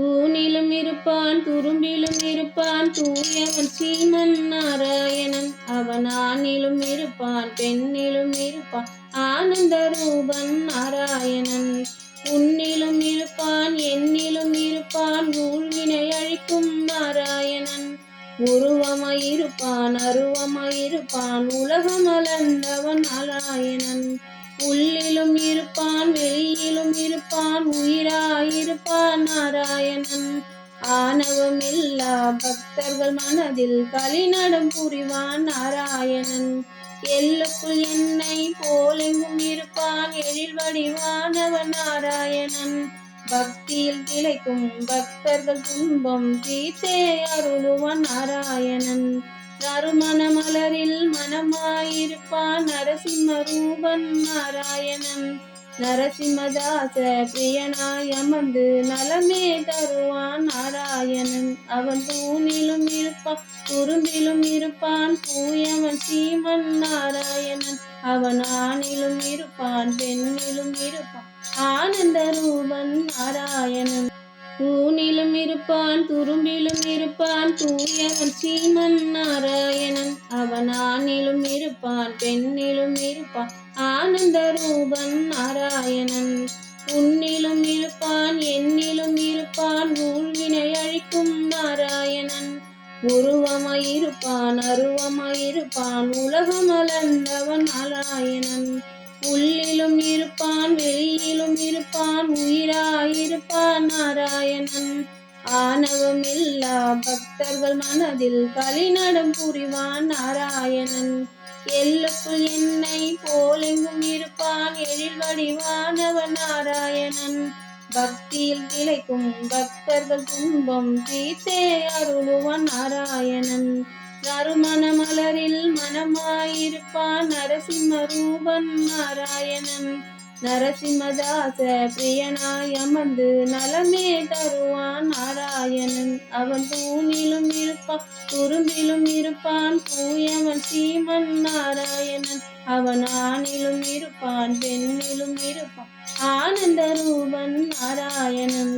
தூணிலும் இருப்பான் துரும்பிலும் இருப்பான் தூயவன் சீமன் நாராயணன். அவன் ஆணிலும் இருப்பான் பெண்ணிலும் இருப்பான் ஆனந்த ரூபன் நாராயணன். உன்னிலும் இருப்பான் என்னிலும் இருப்பான் ஊழ்வினை அழிக்கும் நாராயணன். உருவமாயிருப்பான் அருவமாயிருப்பான் உலகம் அளந்தவன் நாராயணன். உள்ளிலும் இருப்பான் வெளியிலும் இருப்பான் உயிராய் ஆணவம் இல்லா பக்தர்கள் மனதில் களிநடம் புரிவான் நாராயணன். எல்லுக்குள் என்னை போலெங்கும் இருப்பான் எழில் வடிவானவன் நாராயணன். பக்தியில் திளைக்கும் பக்தர்கள் துன்பம் தீத்தே அருளுவன் நாராயணன். நறுமண மலரில் மனமாயிருப்பான் நரசிம்ம ரூபன் நாராயணன். நரசிம்மதாச பிரியனாய் அமர்ந்து நலமே தருவான் நாராயணன். அவன் தூணிலும் இருப்பான் குறும்பிலும் இருப்பான் பூயவன் சீமன் நாராயணன். அவன் ஆணிலும் இருப்பான் பெண்ணிலும் இருப்பான் ஆனந்த ரூபன் நாராயணன். தூணிலும் இருப்பான் துரும்பிலும் இருப்பான் தூயவன் சீமன் நாராயணன். அவன் ஆணிலும் இருப்பான் பெண்ணிலும் இருப்பான் ஆனந்த ரூபன் நாராயணன். உன்னிலும் இருப்பான் என்னிலும் இருப்பான் ஊழ்வினை அழிக்கும் நாராயணன். உருவமாயிருப்பான் அருவமாயிருப்பான் உலகம் நாராயணன். உள்ளிலும் இருப்பான் வெளியிலும் இருப்பான் உயிர் உயிராயிருப்பான் நாராயணன் ஆணவம் இல்லா பக்தர்கள் மனதில் கலிநடம் புரிவான் நாராயணன். எல்லுக்குள் என்னை போலெங்கும் இருப்பான் எழில் வடிவானவன் நாராயணன். பக்தியில் திளைக்கும் பக்தர்கள் துன்பம் தீர்த்தே அருளுவன் நாராயணன். நறுமண மலரில் மனமாயிருப்பான் நரசிம்ம ரூபன் நாராயணன். நரசிம்மதாச பிரியனாய் அமர்ந்து நலமே தருவான் நாராயணன். அவன் தூணிலும் இருப்பான் குறும்பிலும் இருப்பான் தூயவன் சீமன் நாராயணன். அவன் ஆணிலும் இருப்பான் பெண்ணிலும் இருப்பான் ஆனந்த ரூபன் நாராயணன்.